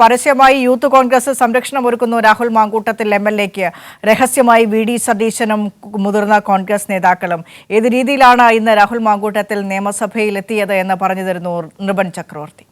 പരസ്യമായി യൂത്ത് കോൺഗ്രസ് സംരക്ഷണം ഒരുക്കുന്നു രാഹുൽ മാങ്കൂട്ടത്തിൽ എം എൽ എക്ക്. രഹസ്യമായി വി ഡി സതീശനും മുതിർന്ന കോൺഗ്രസ് നേതാക്കളും. ഏത് രീതിയിലാണ് ഇന്ന് രാഹുൽ മാങ്കൂട്ടത്തിൽ നിയമസഭയിൽ എത്തിയത് എന്ന് പറഞ്ഞു തരുന്നു നൃപൻ ചക്രവർത്തി.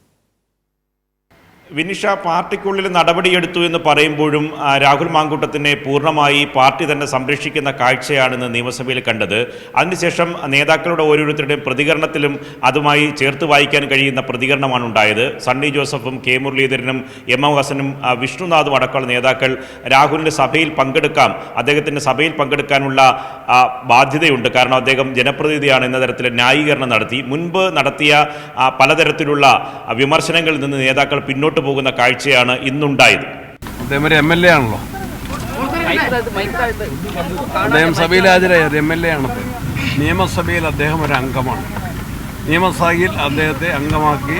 വിനിഷ പാർട്ടിക്കുള്ളിൽ നടപടിയെടുത്തു എന്ന് പറയുമ്പോഴും രാഹുൽ മാങ്കൂട്ടത്തിനെ പൂർണമായി പാർട്ടി തന്നെ സംരക്ഷിക്കുന്ന കാഴ്ചയാണെന്ന് നിയമസഭയിൽ കണ്ടത്. അതിനുശേഷം നേതാക്കളുടെ ഓരോരുത്തരുടെയും പ്രതികരണത്തിലും അതുമായി ചേർത്ത് വായിക്കാൻ കഴിയുന്ന പ്രതികരണമാണ് ഉണ്ടായത്. സണ്ണി ജോസഫും കെ മുരളീധരനും എം എം ഹസനും വിഷ്ണുനാഥും അടക്കമുള്ള നേതാക്കൾ രാഹുലിന്റെ സഭയിൽ പങ്കെടുക്കാം. അദ്ദേഹത്തിന്റെ സഭയിൽ പങ്കെടുക്കാനുള്ള ബാധ്യതയുണ്ട്. കാരണം അദ്ദേഹം ജനപ്രതിനിധിയാണ് എന്ന തരത്തിൽ ന്യായീകരണം നടത്തി. മുൻപ് നടത്തിയ പലതരത്തിലുള്ള വിമർശനങ്ങളിൽ നിന്ന് നേതാക്കൾ പിന്നോട്ട് പോകുന്ന കാഴ്ചയാണ് ഇന്നുണ്ടായത്. അദ്ദേഹം ഒരു എം എൽ എ ആണല്ലോ. അദ്ദേഹം സഭയിൽ ഹാജരായത് എം എൽ എ ആണ്. നിയമസഭയിൽ അദ്ദേഹം ഒരു അംഗമാണ്. നിയമസഭയിൽ അദ്ദേഹത്തെ അംഗമാക്കി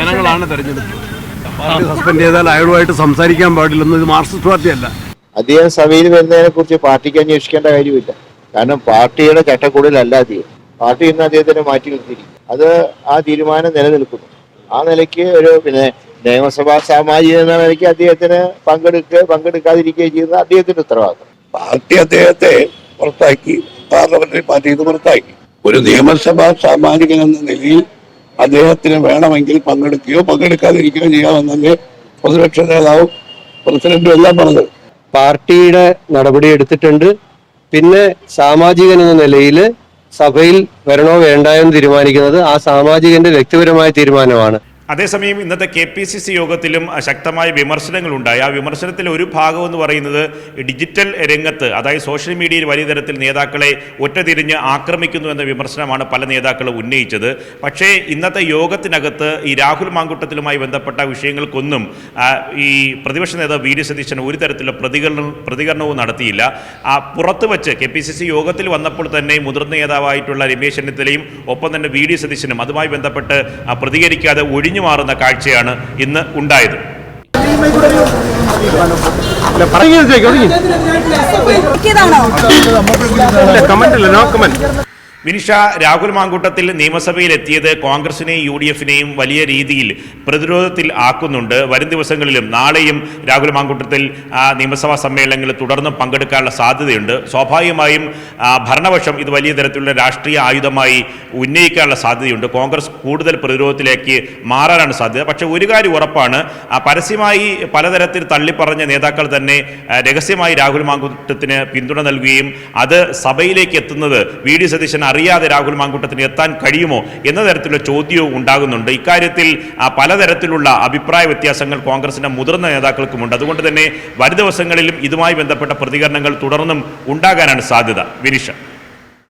ജനങ്ങളാണ് തെരഞ്ഞെടുത്തത്. പാർട്ടി സസ്പെൻഡ് ചെയ്താൽ അയാളുമായിട്ട് സംസാരിക്കാൻ പാടില്ലെന്ന് ഇത് മാർക്സിസ്റ്റ് പാർട്ടിയല്ല അദ്ദേഹം സഭയിൽ വരുന്നതിനെ കുറിച്ച് പാർട്ടിക്ക് അന്വേഷിക്കേണ്ട കാര്യമില്ല. കാരണം പാർട്ടിയുടെ ചട്ടക്കൂടിലല്ല അദ്ദേഹം പാർട്ടി ഇന്ന് അദ്ദേഹത്തിനെ മാറ്റി നിർത്തിയിരിക്കും അത് ആ തീരുമാനം നിലനിൽക്കുന്നു. ആ നിലയ്ക്ക് ഒരു പിന്നെ നിയമസഭാ സാമാജിക എന്ന നിലയ്ക്ക് അദ്ദേഹത്തിന് പങ്കെടുക്കുക പങ്കെടുക്കാതിരിക്കുകയും ചെയ്യുന്നത് അദ്ദേഹത്തിന്റെ ഉത്തരവാദിത്വം. പാർട്ടി അദ്ദേഹത്തെ പുറത്താക്കി പാർലമെന്ററി പാർട്ടിയിൽ നിന്ന് പുറത്താക്കി. ഒരു നിയമസഭാ സാമാജികൻ എന്ന നിലയിൽ അദ്ദേഹത്തിന് വേണമെങ്കിൽ പങ്കെടുക്കുകയോ പങ്കെടുക്കാതിരിക്കുകയോ ചെയ്യാമെന്നല്ലേ പ്രതിപക്ഷ നേതാവും പ്രസിഡന്റും എല്ലാം പറഞ്ഞത്. പാർട്ടിയുടെ നടപടി എടുത്തിട്ടുണ്ട്. പിന്നെ സാമാജികൻ എന്ന നിലയിൽ സഭയിൽ വരണോ വേണ്ടായോ എന്ന് തീരുമാനിക്കുന്നത് ആ സാമാജികന്റെ വ്യക്തിപരമായ തീരുമാനമാണ്. അതേസമയം ഇന്നത്തെ കെ പി സി സി യോഗത്തിലും ശക്തമായ വിമർശനങ്ങളുണ്ടായി. ആ വിമർശനത്തിൽ ഒരു ഭാഗം എന്ന് പറയുന്നത് ഡിജിറ്റൽ രംഗത്ത് അതായത് സോഷ്യൽ മീഡിയയിൽ വലിയ തരത്തിൽ നേതാക്കളെ ഒറ്റതിരിഞ്ഞ് ആക്രമിക്കുന്നു എന്ന വിമർശനമാണ് പല നേതാക്കളും ഉന്നയിച്ചത്. പക്ഷേ ഇന്നത്തെ യോഗത്തിനകത്ത് ഈ രാഹുൽ മാങ്കുട്ടത്തിലുമായി ബന്ധപ്പെട്ട വിഷയങ്ങൾക്കൊന്നും ഈ പ്രതിപക്ഷ നേതാവ് വി ഡി സതീശൻ ഒരു തരത്തിലുള്ള പ്രതികരണം പ്രതികരണവും നടത്തിയില്ല. ആ പുറത്ത് വച്ച് കെ പി സി സി യോഗത്തിൽ വന്നപ്പോൾ തന്നെ മുതിർന്ന നേതാവായിട്ടുള്ള രമേശ് ചെന്നിത്തലയും ഒപ്പം തന്നെ വി ഡി സതീശനും അതുമായി ബന്ധപ്പെട്ട് പ്രതികരിക്കാതെ ഒഴിഞ്ഞു മാറുന്ന കാഴ്ചയാണ് ഇന്ന് ഉണ്ടായത് വിനിഷ രാഹുൽ മാങ്കൂട്ടത്തിൽ നിയമസഭയിൽ എത്തിയത് കോൺഗ്രസിനെയും യു ഡി എഫിനെയും വലിയ രീതിയിൽ പ്രതിരോധത്തിൽ ആക്കുന്നുണ്ട്. വരും ദിവസങ്ങളിലും നാളെയും രാഹുൽ മാങ്കൂട്ടത്തിൽ നിയമസഭാ സമ്മേളനങ്ങളിൽ തുടർന്നും പങ്കെടുക്കാനുള്ള സാധ്യതയുണ്ട്. സ്വാഭാവികമായും ഭരണപക്ഷം ഇത് വലിയ തരത്തിലുള്ള രാഷ്ട്രീയ ആയുധമായി ഉന്നയിക്കാനുള്ള സാധ്യതയുണ്ട്. കോൺഗ്രസ് കൂടുതൽ പ്രതിരോധത്തിലേക്ക് മാറാനാണ് സാധ്യത. പക്ഷേ ഒരു കാര്യം ഉറപ്പാണ് പരസ്യമായി പലതരത്തിൽ തള്ളിപ്പറഞ്ഞ നേതാക്കൾ തന്നെ രഹസ്യമായി രാഹുൽ മാങ്കൂട്ടത്തിന് പിന്തുണ നൽകുകയും അത് സഭയിലേക്ക് എത്തുന്നത് വി ഡി സതീശൻ അറിയാതെ രാഹുൽ മാങ്കൂട്ടത്തിന് എത്താൻ കഴിയുമോ എന്ന തരത്തിലുള്ള ചോദ്യവും ഉണ്ടാകുന്നുണ്ട്. ഇക്കാര്യത്തിൽ പലതരത്തിലുള്ള അഭിപ്രായ വ്യത്യാസങ്ങൾ കോൺഗ്രസിന്റെ മുതിർന്ന നേതാക്കൾക്കുമുണ്ട്. അതുകൊണ്ട് തന്നെ വരും ദിവസങ്ങളിലും ഇതുമായി ബന്ധപ്പെട്ട പ്രതികരണങ്ങൾ തുടർന്നും ഉണ്ടാകാനാണ് സാധ്യത. വിനിഷ.